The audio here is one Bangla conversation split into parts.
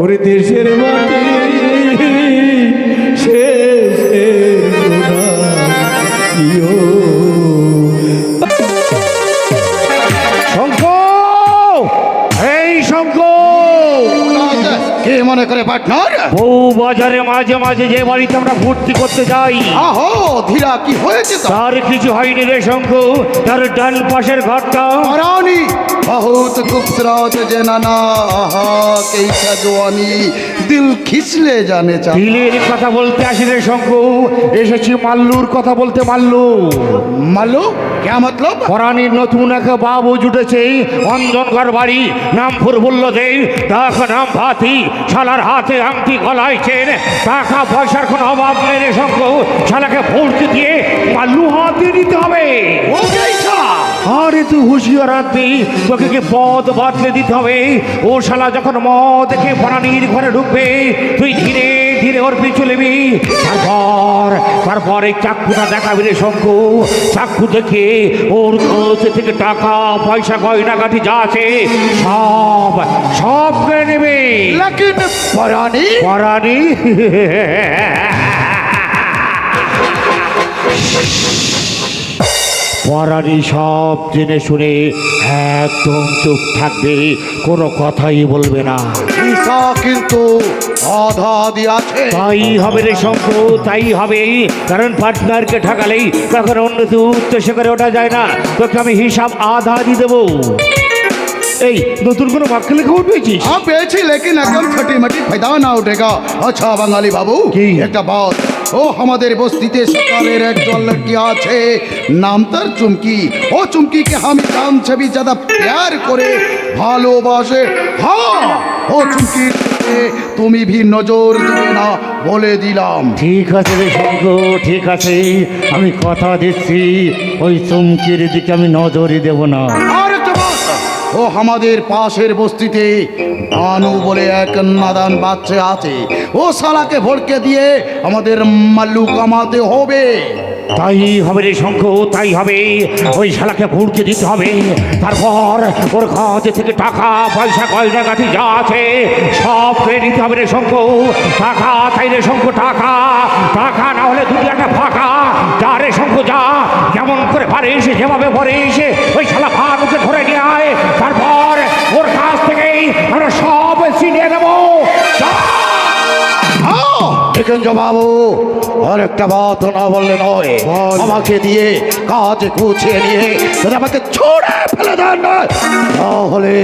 ওরে দেশের মাটি শেষের শঙ্খ! এই শঙ্খ! কে মনে করে পার্টনার? বউ বাজারে মাঝে মাঝে যে বাড়িতে আমরা ভর্তি করতে যাই আহো ধীরা কি হয়েছে তার কিছু হয়নি রে শঙ্খ তার ডান পাশের ঘরটা রানী बहुत खूबसूरत जनाना आहा कैसा जवानी दिल खिंचले जाने चाह দিলের কথা বলতে আসি রে শঙ্খ এসেছি মাল্লুর কথা বলতে মাল্লু मालू क्या मतलब পরাণীর নতুন এক বাবু জুটেছে অঞ্জনগর বাড়ি নাম ফুরবুল্ল দেব তাকে নাম ভাতি শালার হাতে আংটি গলায় চেন টাকা পয়সার কোনো অভাব নেই রে শঙ্খ শালাকে ভর্তি দিয়ে মাল্লু হাতে নিতে হবে हो कैसा আরে তুই হুঁশিয়ার রাখবি? তোকে কি পথ বদলে দিতে হবে? ও শালা যখন মদ দেখে বনানির ঘরে ঢুকবে তুই ধীরে ধীরে ওর পিছু নেবি। তারপর তারপর এই চাক্ষুটা দেখাবি রে শঙ্কু। চাক্ষু দেখে ওর খরচ থেকে টাকা পয়সা গয়নাগাটি যা আছে সব সব কেড়ে নেবে। পরানি পরানি পরারি সব জেনে শুনে একদম চুপ থাকবে কোনো কথাই বলবে না। কিন্তু তাই হবে রে শঙ্কু তাই হবে। কারণ পার্টনারকে ঠাকালেই তখন অন্য উচ্চ করে ওঠা যায় না। তোকে আমি হিসাব আধা দিয়ে দেবো। এই নতুন কোনো বাক্য লেখা পেয়েছিস? হ্যাঁ পেয়েছি লেকিন একদম ছোটি মাটি ফায়দা না উঠেগা। আচ্ছা বাঙালি বাবু কি? একটা বস ও আমাদের বস্তিতে সকালের একজন লড়কি আছে। নাম তার চুমকি। ও চুমকিকে আমি জান ছবি যাদা প্যার করে ভালোবাসে। হ্যাঁ ও চুমকি তুমি ভি নজর দিবে না বলে দিলাম। ঠিক আছে রে শঙ্খ ঠিক আছে। আমি কথা দিচ্ছি। ওই চুমকির দিকে আমি নজরই দেব না। ও আমাদের পাশের বস্তিতে বানু বলে এক নাদান বাচ্চা আছে। ও শালাকে ভড়কে দিয়ে আমাদের মাল্লু কামাতে হবে। তাই হবে রে শঙ্খ, তাই হবে। ওই শালাকে ভুড়কে দিতে হবে। তারপর ওর কাছ থেকে টাকা, পয়সা গয়না গাঠি যা আছে, সব পেয়ে নিতে হবে রে শঙ্খ। টাকা, তাই রে শঙ্খ, টাকা। টাকা না হলে দুটি একটা ফাঁকা। যা রে শঙ্খ, যা। যেমন করে পারিস যেভাবে পারিস ওই শালা ভানুকে ধরে নিয়ে আয় দেখেন বাবু আর একটা বাত না বললে নয়। আমাকে দিয়ে কাজ গুছিয়ে নিয়ে আমাকে ছড়ে ফেলে দেন না। তাহলে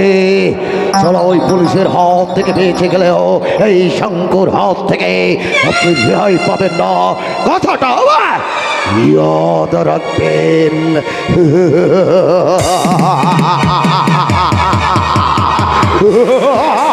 চলো ওই পুলিশের হাত থেকে বেঁচে গেলেও এই শঙ্কর হাত থেকে আপনি রেহাই পাবেন না। কথাটা আবার ইয়াদ রাখবেন। আর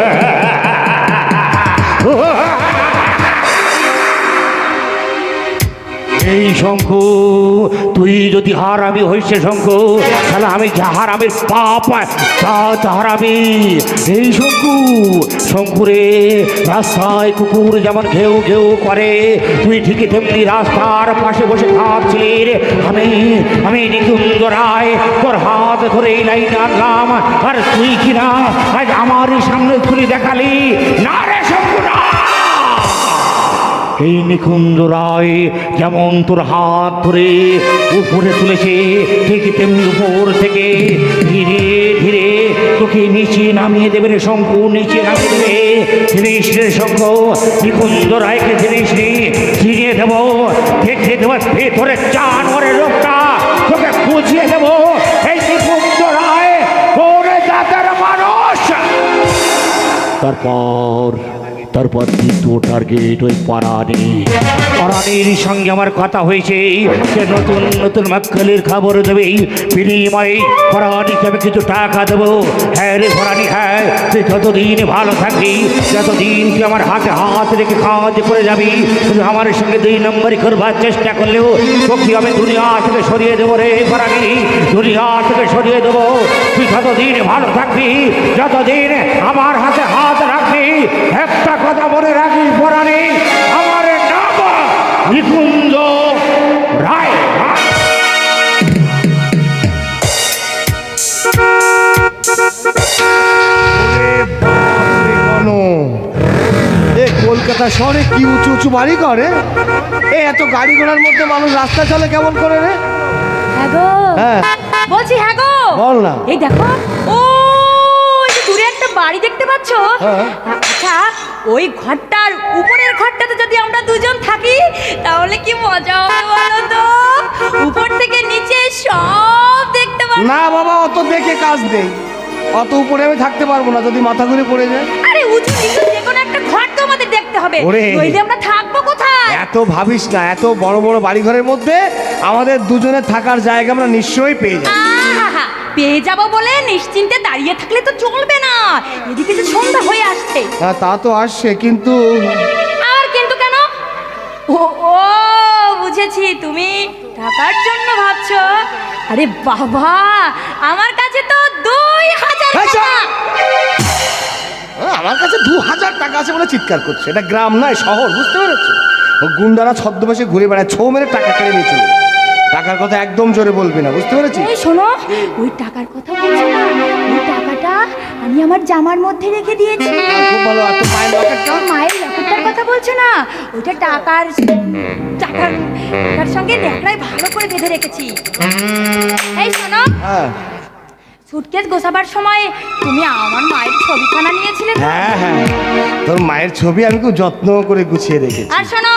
এই শঙ্কু, তুই যদি হারামি হইছে শঙ্কু, তাহলে আমি যা হারামের পাপ তা হারামি। এই শঙ্কু শঙ্কুরে রাস্তায় কুকুর যেমন ঘেউ ঘেউ করে, তুই ঠিকই তেমনি রাস্তার পাশে বসে খাচ্ছিলি। আমি আমি নিকুঞ্জ রায়, তোর হাত ধরে এই লাইনে আনলাম। আর তুই কিনা আজ আমারই সামনে তুলি দেখালি? না এই নিকুঞ্জ রায় যেমন তোর হাত ধরে উপরে তুলেছে, ঠিক তেমনি উপর থেকে ধীরে ধীরে তোকে নিচে নামিয়ে দেবে রে শঙ্কু, নিচে নামিয়ে দেবে। ধীরেশ রে শঙ্কু নিকুঞ্জ রায়কে ধীরেশ রে ফিরিয়ে দেবো, দেখে দেবো ভেতরে জানোয়ারের লোকটা। তোকে বুঝিয়ে দেবো, এই নিকুঞ্জ রায় জাতের মানুষ। তারপর তারপর দ্বিতীয় টার্গেট ওই পারানি পারানির সঙ্গে আমার কথা হয়েছে, সে নতুন নতুন মাক্কালির খবর দেবে। বিনিময়ে পারানিকে আমি কিছু টাকা দেবো? হ্যাঁ রে পারানি হ্যাঁ তুই ততদিন ভালো থাকবি, যতদিন তুই আমার হাতে হাত রেখে কাজ করে যাবি, তুই আমার সঙ্গে দুই নম্বরই করবার চেষ্টা করলেও তোকে আমি দুনিয়া থেকে সরিয়ে দেবো রে পারানি দুনিয়া থেকে সরিয়ে দেবো। তুই যতদিন ভালো থাকবি, যতদিন আমার হাতে হাত একটা কথা মনে রাখিস পরানি আমার নিকুঞ্জ রায় এ কলকাতা শহরে কি উঁচু উঁচু বাড়ি করে এ? এত গাড়ি ঘোড়ার মধ্যে মানুষ রাস্তা চলে কেমন করে রে? হ্যাঁ হ্যাঁ। বলছি হ্যাঁ গো। বল না। এই দেখো ও দূরে একটা বাড়ি পাচ্ছ হ্যাঁ। আচ্ছা ওই ঘরটার উপরের ঘরটাতে যদি আমরা দুজন থাকি তাহলে কি মজা হবে বলো তো? উপর থেকে নিচে সব দেখতে পাবো না বাবা অত দেখে কাজ নেই। অত উপরে আমি থাকতে পারব না যদি মাথা ঘুরে পড়ে যায়। আরে উঁচু নিচু যে কোনো একটা ঘর তো আমাদের দেখতে হবে। নইলে আমরা থাকব কোথায়? এত ভাবিস না এত বড় বড় বাড়ি ঘরের মধ্যে আমাদের দুজনের থাকার জায়গা আমরা নিশ্চয়ই পেয়ে যাব। পেয়ে যাব বলে নিশ্চিন্তে দাঁড়িয়ে থাকলে তো চলবে না। এদিকে যে সন্ধ্যা হয়ে আসছে। হ্যাঁ তা তো আসছে কিন্তু আর কিন্তু কেন? ও ও বুঝেছি তুমি টাকার জন্য ভাবছ। আরে বাবা আমার কাছে তো দুই হাজার চুপ! টাকা। আমার কাছে দু হাজার টাকা আছে বলে চিৎকার করছে। এটা গ্রাম নয় শহর বুঝতে পেরেছ? গুন্ডারা ছদ্মবেশে ঘুরে বেড়ায় ছৌ মেরে টাকা কেড়ে নিয়ে চলে। টাকার কথা একদম জোরে বলবি না বুঝতে পেরেছিস? এই শোনো ওই টাকার কথা বলছি না। ওই টাকাটা আমি আমার জামার মধ্যে রেখে দিয়েছি। খুব ভালো এত পায়ের লকেটটা তোর মায়ের লকেটটার কথা বলছো না? ওইটা টাকার টাকার টাকার সঙ্গে ন্যাকড়ায় ভালো করে বেঁধে রেখেছি। এই শোনো হ্যাঁ। সুটকেস গোছাবার সময় তুমি আমার মায়ের ছবিখানা নিয়েছিলে হ্যাঁ হ্যাঁ। তোর মায়ের ছবি আমি খুব যত্ন করে গুছিয়ে রেখেছি। আর শোনো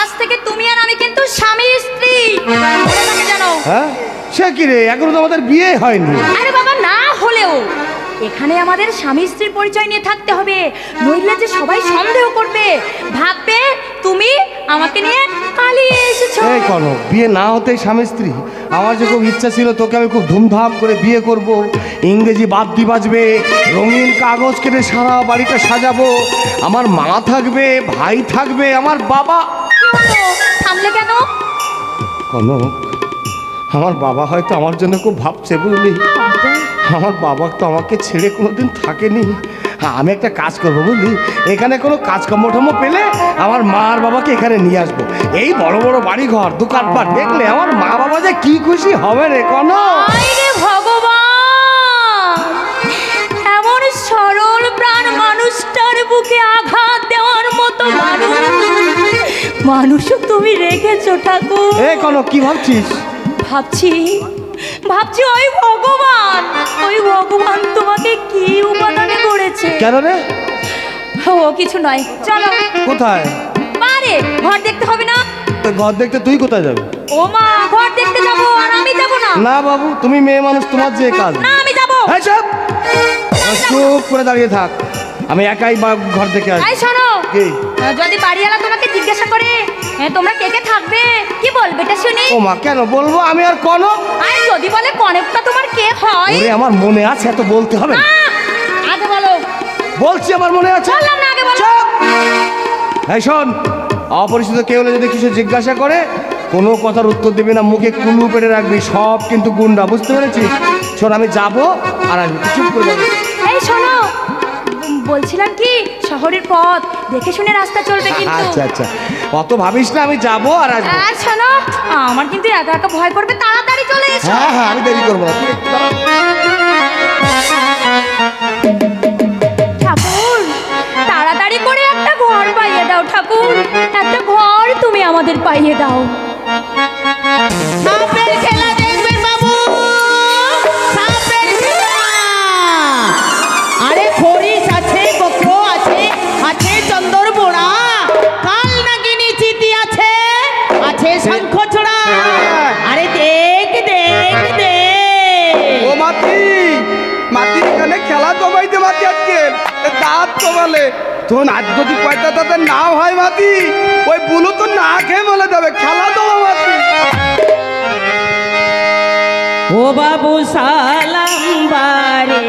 আজ থেকে তুমি আর আমি কিন্তু স্বামী স্ত্রী। জানো? হ্যাঁ? সে কি রে? এখনও তো আমাদের বিয়ে হয়নি। আরে বাবা না হলেও। এখানে আমাদের স্বামী স্ত্রীর পরিচয় নিয়ে থাকতে হবে। নইলে যে সবাই সন্দেহ করবে। ভাববে তুমি আমাকে নিয়ে পালিয়ে এসেছ। এই কোনো বিয়ে না হতেই স্বামী স্ত্রী। আমার যে খুব ইচ্ছা ছিল তোকে আমি খুব ধুমধাম করে বিয়ে করব। ইংরেজি বাদ্যি বাজবে রঙিন কাগজ কেটে সারা বাড়িটা সাজাবো। আমার মা থাকবে ভাই থাকবে আমার বাবা থামলে কেন? কোনো আমার বাবা হয়তো আমার জন্য খুব ভাবছে বুঝলি। আমার বাবা তো আমাকে ছেড়ে কোনোদিন থাকেনি। আমি একটা কাজ করব বুঝলি। এখানে কোনো কাজকর্ম টর্ম পেলে আমার মা আর বাবাকে এখানে নিয়ে আসব। এই বড় বড় বাড়ি ঘর দোকানপাট দেখলে আমার মা বাবা যে কি খুশি হবে রে কোনো ভগবান! এমন সরল প্রাণ মানুষটার বুকে আঘাত দেওয়ার মতো মানুষ। মানুষও তুমি রেখেছো ঠাকুর। এ কোনো কি ভাবছিস? ভাবছি ভাবছি ওই ভগবান ওই ভগবান তোমাকে কি উপাদানে করেছে? কেন রে? ও কিছু নয় চলো। কোথায়? পারে ঘর দেখতে হবে না? তো ঘর দেখতে তুই কোথায় যাবি? ও মা ঘর দেখতে যাব আর আমি যাব না। না বাবু তুমি মেয়ে মানুষ তোমার যে কাজ। না আমি যাব। এই! চুপ করে দাঁড়িয়ে থাক। আমি একাই বা- ঘর থেকে আসি। এই শোনো কি? যদি বাড়িওয়ালা তোমাকে জিজ্ঞাসা করে হ্যাঁ তোমরা কে কে থাকবে? কি বলবে এটা শুনি? ও মা কেন বলব? আমি আর কোনো আর যদি বলে কনেকটা তোমার কে হয়? ওরে আমার মনে আছে এত বলতে হবে না। আগে বলো। বলছি আমার মনে আছে। বললাম না আগে বলো। এই শোন অপরিচিত কেউ হলে যদি কিছু জিজ্ঞাসা করে কোনো কথার উত্তর দিবি না মুখে কুলু পেটে রাখবি সব কিন্তু গুন্ডা বুঝতে পেরেছিস? শোন আমি যাব আর আসবি। চুপ করে যাব। এই শোনো বলছিলাম কি? শহরের পথ। দেখে শুনে রাস্তা চলবে কিন্তু। আচ্ছা আচ্ছা। অত ভাবিস না আমি যাব আর আসব। আর শোনো আমার কিন্তু একা একা ভয় করবে। তাড়াতাড়ি চলে এসো। হ্যাঁ হ্যাঁ আমি দেরি করব। ঠাকুর তাড়াতাড়ি করে একটা ঘর পাইয়ে দাও ঠাকুর। একটা ঘর তুমি আমাদের পাইয়ে দাও। খেলা তোর আজ যদি কয়টা তাদের না হয় মাতি, ওই বুলু তো না খেয়ে বলে দেবে, খেলা তো মাতি। ও বাবু সালাম বারে।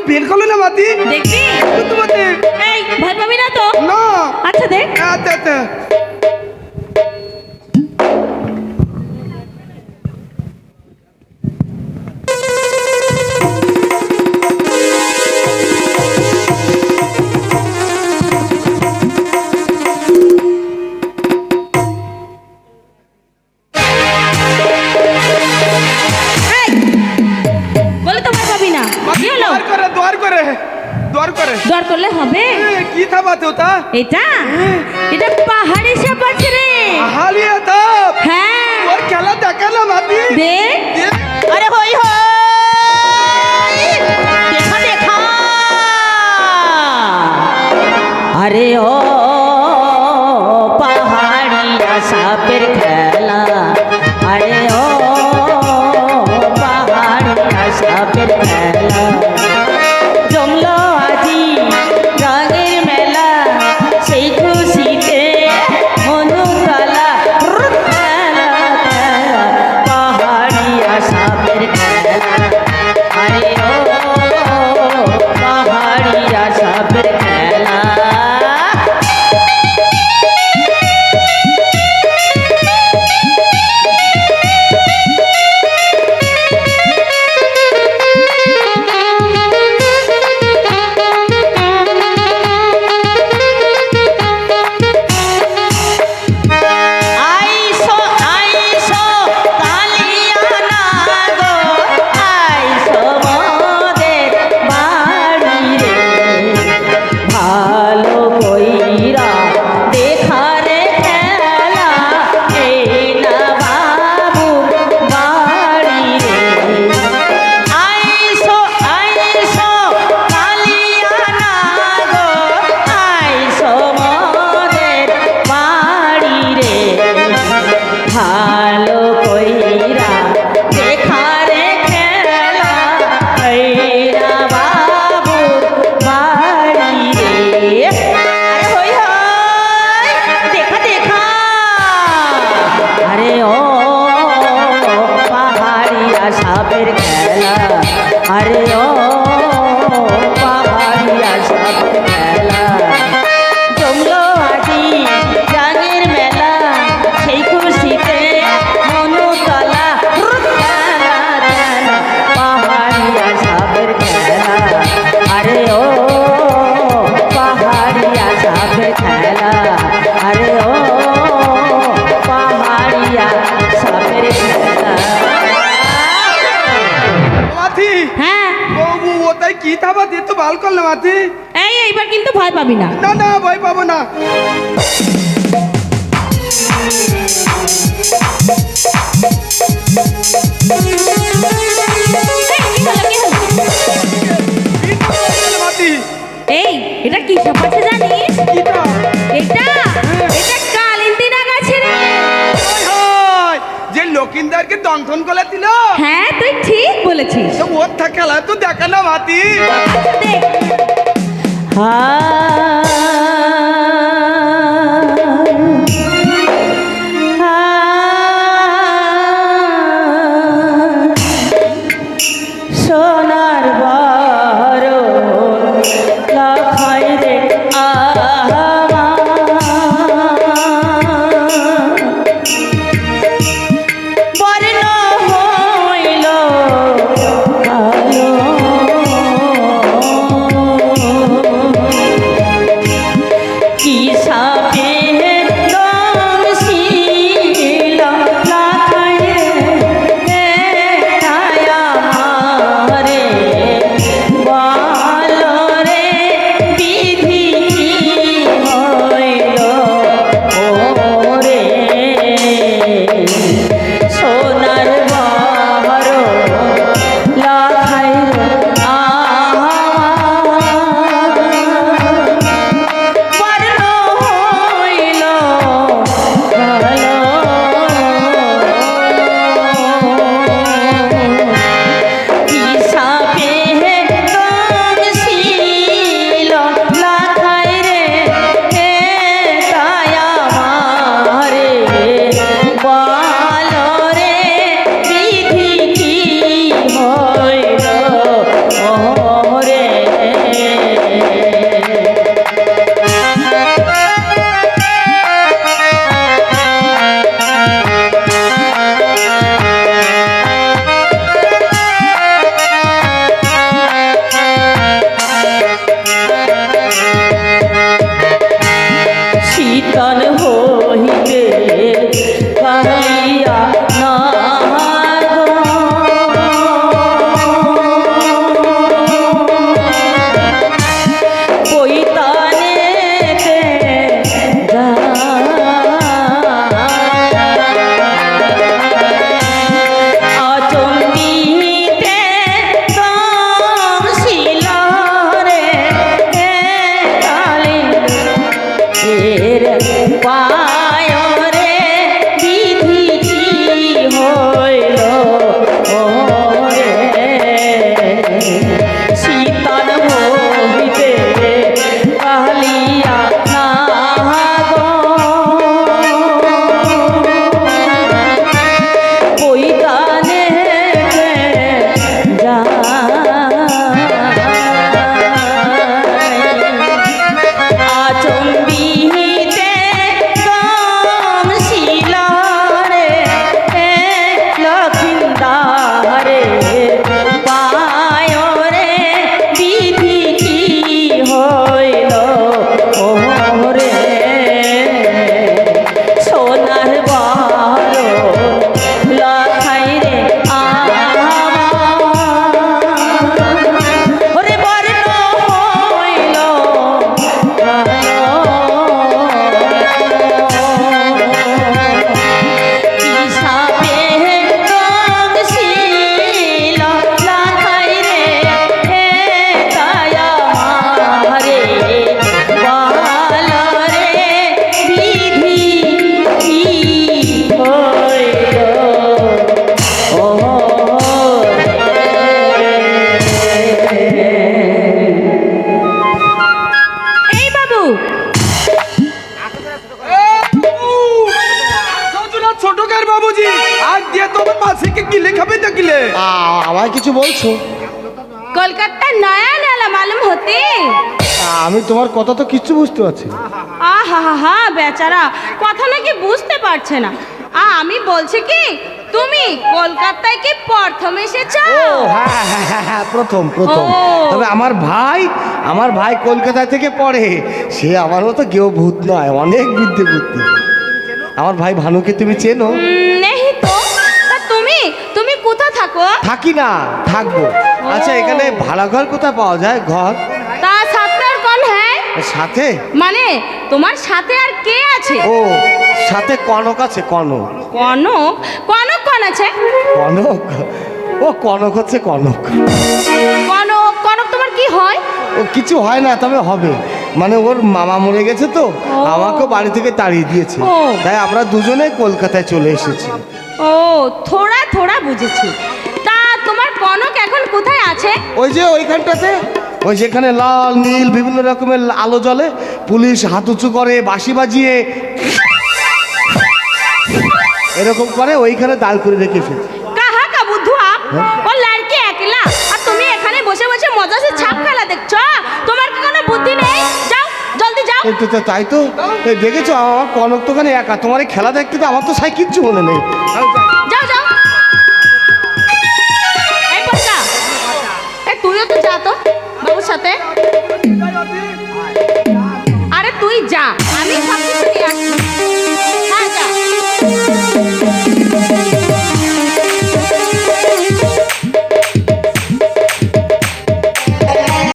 একটু বের করল না মাতি? দেখি করে। দর করলে হবে? কি থাবা তো তা এটা এটা পাহাড়ি সাপ আছে রে। পাহাড়ি সাপ হ্যাঁ। ওর খেলা দেখালাম আপনি দে। আরে হই হই। দেখা দেখা। আরে ও সাপের খেলা। আরে ও পাহাড়িয়া সাপের কল করলাম আতি এই এইবার কিন্তু ভয় পাবি না। না না ভয় পাবো না। পেরেছিস ওর থাকা তো দেখা না মাতি দেখ আ- আমায় কিছু বলছো? কলকাতা নয়া নালা মালুম হতে। আমি তোমার কথা তো কিচ্ছু বুঝতে পারছি না। আহা হা হা বেচারা কথা নাকি বুঝতে পারছে না। আ আমি বলছি কি তুমি কলকাতায় কি প্রথম এসেছ? ও হ্যাঁ হ্যাঁ হ্যাঁ হ্যাঁ প্রথম প্রথম। তবে আমার ভাই আমার ভাই কলকাতা থেকে পড়ে। সে আমার মতো কেউ ভূত নয় অনেক বিদ্যে বুদ্ধি। আমার ভাই ভানুকে তুমি চেনো? উম, থাকো না থাকব। আচ্ছা এখানে ভাড়া ঘর কোথায় পাওয়া যায় ঘর? তা সাথে আর কোন হ্যাঁ। সাথে? মানে তোমার সাথে আর কে আছে? ও সাথে কনক আছে কনক। কনক? কনক কোন আছে? কনক? ও কনক হচ্ছে কনক। কনক কনক তোমার কি হয়? ও কিছু হয় না তবে হবে। মানে ওর মামা মরে গেছে তো আমাকেও বাড়ি থেকে তাড়িয়ে দিয়েছে। তাই আমরা দুজনে কলকাতায় চলে এসেছি। ও থোড়া থোড়া বুঝেছি। কনক এখন কোথায় আছে? ওই যে ওইখানটাতে? ওই যেখানে লাল নীল বিভিন্ন রকমের আলো জ্বলে পুলিশ হাত উঁচু করে বাঁশি বাজিয়ে এরকম করে ওইখানে দাঁড় করে রেখেছে। কাহা কা বুদ্ধু আপ? ও লড়কি একলা। আর তুমি এখানে বসে বসে মজা সে ছাপ খেলা দেখছ তোমার কি কোনো বুদ্ধি নেই? যাও জলদি যাও। এই তো তো- তাই তো। এই দেখেছ আমার কনক তো ওখানে একা। তোমার এই খেলা দেখতে তো আমার তো সাই কিচ্ছু মনে নেই সাথে? আরে তুই যা আমি সব কিছু নিয়ে আসছি।